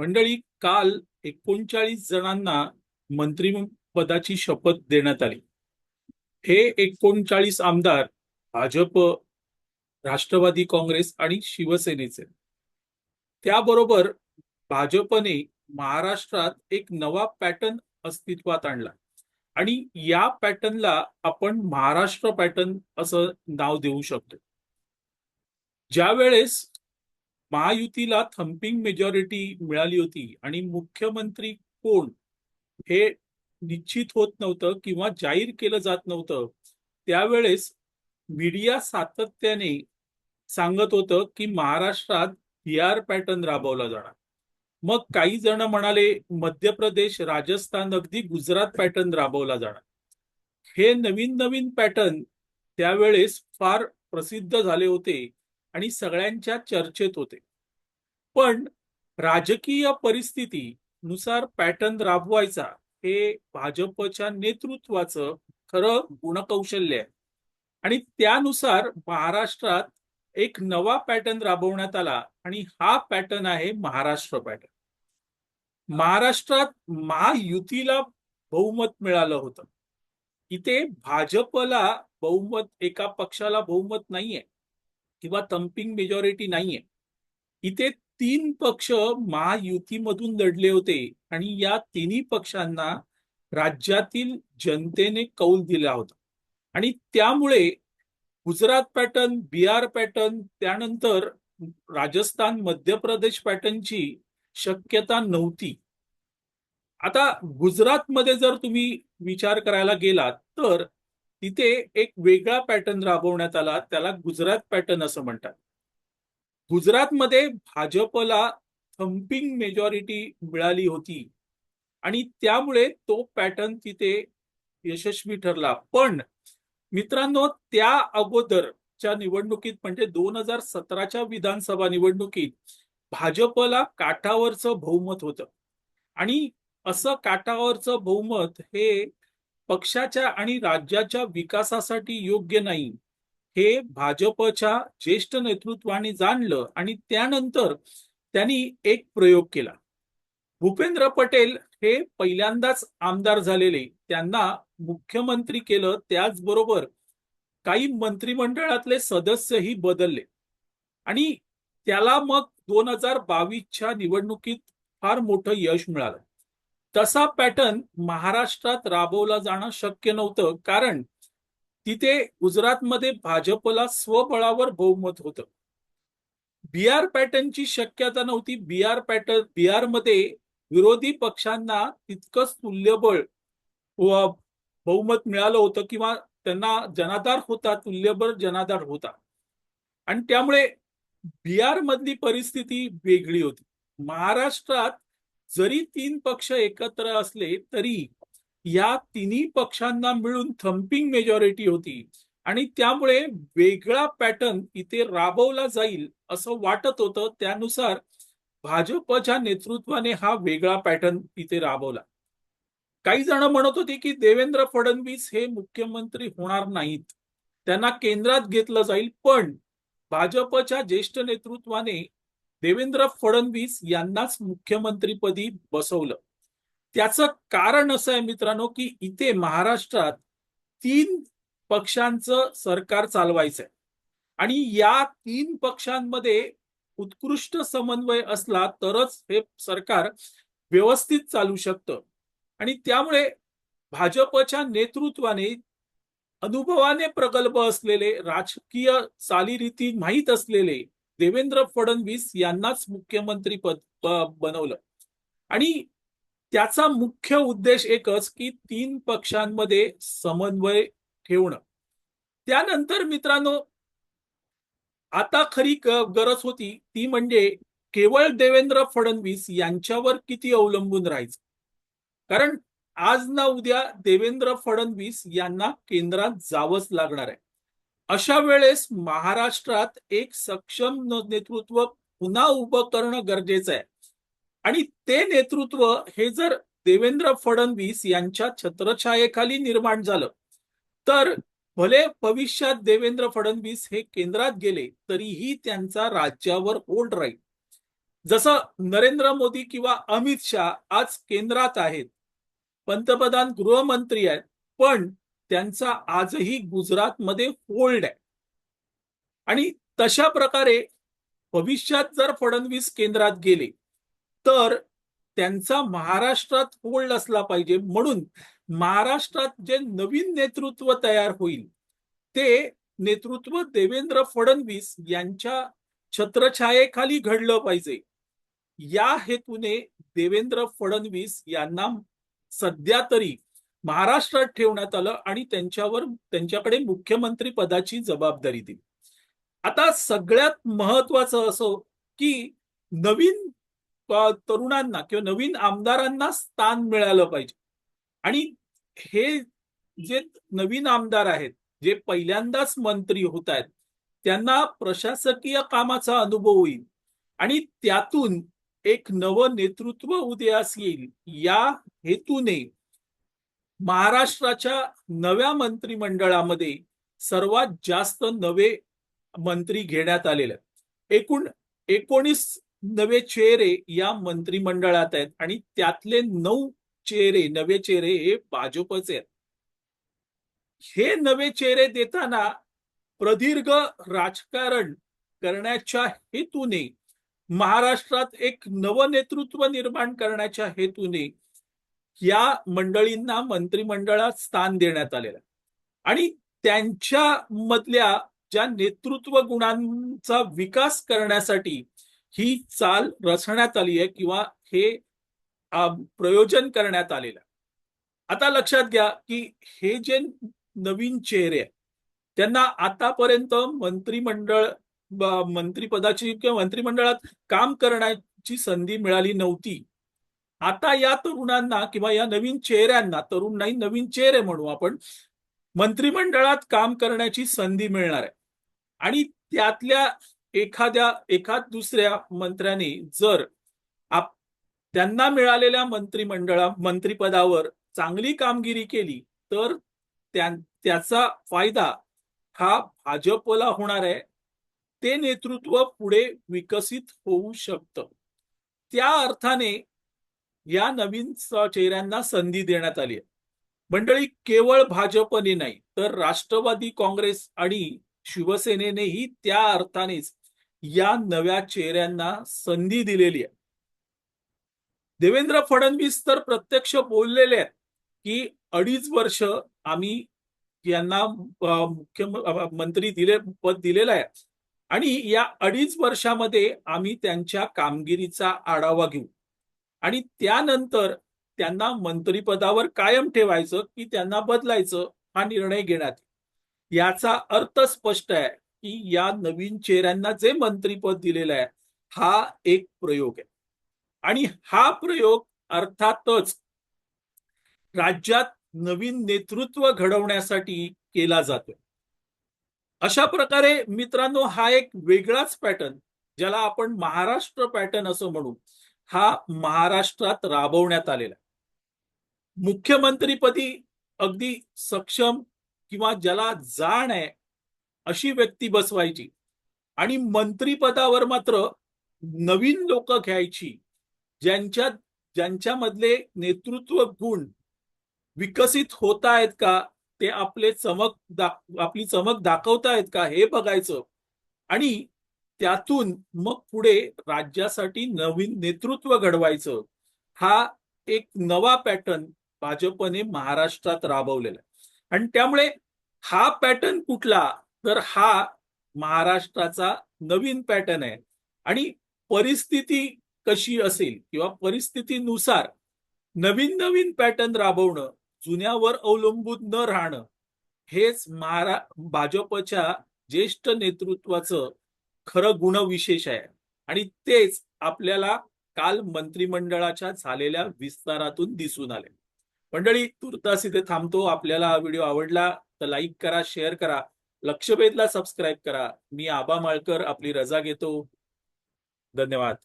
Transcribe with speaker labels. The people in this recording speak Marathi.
Speaker 1: मंडळी काल एकोणचाळीस जणांना मंत्रिपदाची शपथ देण्यात आली. हे एकोणचाळीस आमदार भाजप राष्ट्रवादी काँग्रेस आणि शिवसेनेचे. त्याबरोबर भाजपने महाराष्ट्रात एक नवा पॅटर्न अस्तित्वात आणला आणि या पॅटर्नला आपण महाराष्ट्र पॅटर्न असं नाव देऊ शकतो. ज्या वेळेस महायुतीला थम्पिंग मेजॉरिटी मिळाली होती. आणि मुख्यमंत्री कोण? हे निश्चित होत नव्हतं किंवा जाहीर केलं जात नव्हतं. त्यावेळेस मीडिया सातत्याने सांगत होतं की महाराष्ट्रात बिहार पॅटर्न राबवला जाणार. मग काही जण म्हणाले मध्य प्रदेश राजस्थान अगदी गुजरात पॅटर्न राबवला जाणार. हे नवीन नवीन पॅटर्न त्यावेळेस फार प्रसिद्ध झाले होते. आणि सगळ्यांच्या चर्चेत होते. पण राजकीय परिस्थितीनुसार पॅटर्न राबवायचा हे भाजपच्या नेतृत्वाचं खरं गुणकौशल्य आहे. आणि त्यानुसार महाराष्ट्रात एक नवा पॅटर्न राबवण्यात आला आणि हा पॅटर्न आहे महाराष्ट्र पॅटर्न. महाराष्ट्रात महायुतीला बहुमत मिळालं होतं. इथे भाजपला बहुमत एका पक्षाला बहुमत नाहीये. किंवा थम्पिंग मेजॉरिटी नाहीये. इथे तीन पक्ष महायुतीमधून लढले होते आणि या तिन्ही पक्षांना राज्यातील जनतेने कौल दिला होता. आणि त्यामुळे गुजरात पॅटर्न बिहार पॅटर्न त्यानंतर राजस्थान मध्य प्रदेश पॅटर्नची शक्यता नव्हती. आता गुजरातमध्ये जर तुम्ही विचार करायला गेलात तर तिथे एक वेगळा पॅटर्न राबवण्यात आला त्याला गुजरात पॅटर्न असं म्हणतात. गुजरातमध्ये भाजपला थम्पिंग मेजॉरिटी मिळाली होती आणि त्यामुळे तो पॅटर्न तिथे यशस्वी ठरला. पण मित्रांनो त्या अगोदरच्या निवडणुकीत म्हणजे दोन हजार सतराच्या विधानसभा निवडणुकीत भाजपला काठावरचं बहुमत होतं. आणि असं काठावरचं बहुमत हे पक्षाच्या आणि राज्याच्या विकासासाठी योग्य नाही. हे भाजपच्या ज्येष्ठ नेतृत्वाने जाणलं आणि त्यानंतर त्यांनी एक प्रयोग केला. भूपेंद्र पटेल हे पहिल्यांदाच आमदार झालेले. त्यांना मुख्यमंत्री केलं. त्याचबरोबर काही मंत्रिमंडळातले सदस्यही बदलले. आणि त्याला मग दोन हजार बावीसच्या निवडणुकीत फार मोठं यश मिळालं. तसा पॅटर्न महाराष्ट्रात राबवला जाणं शक्य नव्हतं कारण तिथे गुजरातमध्ये भाजपला स्वबळावर बहुमत होतं. बिहार पॅटर्नची शक्यता नव्हती. बी आर पॅटर्न बिहारमध्ये विरोधी पक्षांना तितकंच तुल्यबळ बहुमत मिळालं होतं किंवा त्यांना जनाधार होता तुल्यबळ जनाधार होता. आणि त्यामुळे बिहार मधली परिस्थिती वेगळी होती. महाराष्ट्रात जरी तीन पक्ष एकत्र असले तरी या तिन्ही पक्षांना मिळून थम्पिंग मेजॉरिटी होती. आणि त्यामुळे वेगळा पॅटर्न इथे राबवला जाईल असं वाटत होतं. त्यानुसार भाजपच्या नेतृत्वाने हा वेगळा पॅटर्न इथे राबवला. काही जण म्हणत होते की देवेंद्र फडणवीस हे मुख्यमंत्री होणार नाहीत. त्यांना केंद्रात घेतलं जाईल. पण भाजपच्या ज्येष्ठ नेतृत्वाने देवेंद्र फडणवीस यांनाच मुख्यमंत्रीपदी बसवलं. त्याचं कारण असं आहे मित्रांनो की इथे महाराष्ट्रात तीन पक्षांचं सरकार चालवायचंय. आणि या तीन पक्षांमध्ये उत्कृष्ट समन्वय असला तरच हे सरकार व्यवस्थित चालू शकतं. आणि त्यामुळे भाजपच्या नेतृत्वाने अनुभवाने प्रगल्भ असलेले राजकीय चालीरीती माहीत असलेले देवेंद्र फडणवीस यांनाच मुख्यमंत्री पद बनवलं. आणि त्याचा मुख्य उद्देश एकच की तीन पक्षांमध्ये समन्वय ठेवणं. त्यानंतर मित्रांनो आता खरी गरज होती ती म्हणजे केवळ देवेंद्र फडणवीस यांच्यावर किती अवलंबून राहायचं? कारण आज ना उद्या देवेंद्र फडणवीस यांना केंद्रात जावंच लागणार आहे. अशा वेळेस महाराष्ट्रात एक सक्षम नेतृत्व पुन्हा उभं करणं गरजेचं आहे. आणि ते नेतृत्व हे जर देवेंद्र फडणवीस यांच्या छत्रछायेखाली निर्माण झालं तर भले भविष्यात देवेंद्र फडणवीस हे केंद्रात गेले तरीही त्यांचा राज्यावर ओढ राहील. जसं नरेंद्र मोदी किंवा अमित शहा आज केंद्रात आहेत पंतप्रधान गृहमंत्री आहेत पण त्यांचा आजही गुजरातमध्ये होल्ड आहे. आणि तशा प्रकारे भविष्यात जर फडणवीस केंद्रात गेले तर त्यांचा महाराष्ट्रात होल्ड असला पाहिजे. म्हणून महाराष्ट्रात जे नवीन नेतृत्व तयार होईल ते नेतृत्व देवेंद्र फडणवीस यांच्या छत्रछायेखाली घडलं पाहिजे. या हेतूने देवेंद्र फडणवीस यांना सध्या तरी महाराष्ट्रात ठेवण्यात आलं आणि त्यांच्यावर त्यांच्याकडे मुख्यमंत्री पदाची जबाबदारी दिली. आता सगळ्यात महत्वाचं असं की नवीन तरुणांना किंवा नवीन आमदारांना स्थान मिळालं पाहिजे. आणि हे जे नवीन आमदार आहेत जे पहिल्यांदाच मंत्री होत आहेत त्यांना प्रशासकीय कामाचा अनुभव होईल आणि त्यातून एक नवं नेतृत्व उदयास येईल. या हेतूने महाराष्ट्राच्या नव्या मंत्रिमंडळामध्ये सर्वात जास्त नवे मंत्री घेण्यात आलेले आहेत. एकूण एकोणीस नवे चेहरे या मंत्रिमंडळात आहेत आणि त्यातले नऊ चेहरे नवे चेहरे हे भाजपचे आहेत. हे नवे चेहरे देताना प्रदीर्घ राजकारण करण्याच्या हेतूने महाराष्ट्रात एक नवं नेतृत्व निर्माण करण्याच्या हेतूने या मंडळींना मंत्रिमंडळात स्थान देण्यात आलेलं आहे. आणि त्यांच्या मधल्या ज्या नेतृत्व गुणांचा विकास करण्यासाठी ही चाल रचण्यात आली आहे किंवा हे प्रयोजन करण्यात आलेलं आहे. आता लक्षात घ्या की हे जे नवीन चेहरे आहेत त्यांना आतापर्यंत मंत्रिमंडळ मंत्रिपदाची किंवा मंत्रिमंडळात काम करण्याची संधी मिळाली नव्हती आता या तरुणांना किंवा या नवीन चेहऱ्यांना तरुण नाही नवीन चेहरे म्हणू आपण मंत्रिमंडळात काम करण्याची संधी मिळणार आहे. आणि त्यातल्या एखाद्या एखाद दुसऱ्या मंत्र्याने जर आप त्यांना मिळालेल्या मंत्रिमंडळा मंत्रिपदावर चांगली कामगिरी केली तर त्या- त्याचा फायदा हा भाजपला होणार आहे. ते नेतृत्व पुढे विकसित होऊ शकतं. त्या अर्थाने या नवीन चेहऱ्यांना संधी देण्यात आली आहे. मंडळी केवळ भाजपने नाही तर राष्ट्रवादी काँग्रेस आणि शिवसेनेनेही त्या अर्थानेच या नव्या चेहऱ्यांना संधी दिलेली आहे. देवेंद्र फडणवीस तर प्रत्यक्ष बोललेले आहेत की अडीच वर्ष आम्ही यांना मुख्यमंत्री दिले पद दिलेलं आहे. आणि या अडीच वर्षामध्ये आम्ही त्यांच्या कामगिरीचा आढावा घेऊ. आणि त्यानंतर त्यांना मंत्रिपदावर कायम ठेवायचं की त्यांना बदलायचं हा निर्णय घेण्यात याचा अर्थ स्पष्ट आहे की या नवीन चेहऱ्यांना जे मंत्रिपद दिलेलं आहे हा एक प्रयोग आहे. आणि हा प्रयोग अर्थातच राज्यात नवीन नेतृत्व घडवण्यासाठी केला जातोय. अशा प्रकारे मित्रांनो हा एक वेगळाच पॅटर्न ज्याला आपण महाराष्ट्र पॅटर्न असं म्हणू. हा महाराष्ट्रात राबवण्यात आलेला मुख्यमंत्रीपदी अगदी सक्षम किंवा ज्याला जाण आहे अशी व्यक्ती बसवायची आणि मंत्रीपदावर मात्र नवीन लोक घ्यायची ज्यांच्या ज्यांच्यामधले नेतृत्व गुण विकसित होत आहेत का ते आपले चमक दा- आपली चमक दाखवतायत का हे बघायचं आणि त्यातून मग पुढे राज्यासाठी नवीन नेतृत्व घडवायचं हा एक नवा पॅटर्न भाजपने महाराष्ट्रात राबवलेला आहे. आणि त्यामुळे हा पॅटर्न कुठला तर हा महाराष्ट्राचा नवीन पॅटर्न आहे. आणि परिस्थिती कशी असेल किंवा परिस्थितीनुसार नवीन नवीन पॅटर्न राबवणं जुन्यावर अवलंबून न राहणं हेच महारा भाजपच्या ज्येष्ठ नेतृत्वाचं खरं गुणविशेष आहे. आणि तेच आपल्याला काल मंत्रिमंडळाच्या झालेल्या विस्तारातून दिसून आले. मंडळी तुर्तास इथे थांबतो. आपल्याला हा व्हिडिओ आवडला तर लाईक करा शेअर करा लक्षवेधला सबस्क्राईब करा. मी आबा माळकर आपली रजा घेतो. धन्यवाद.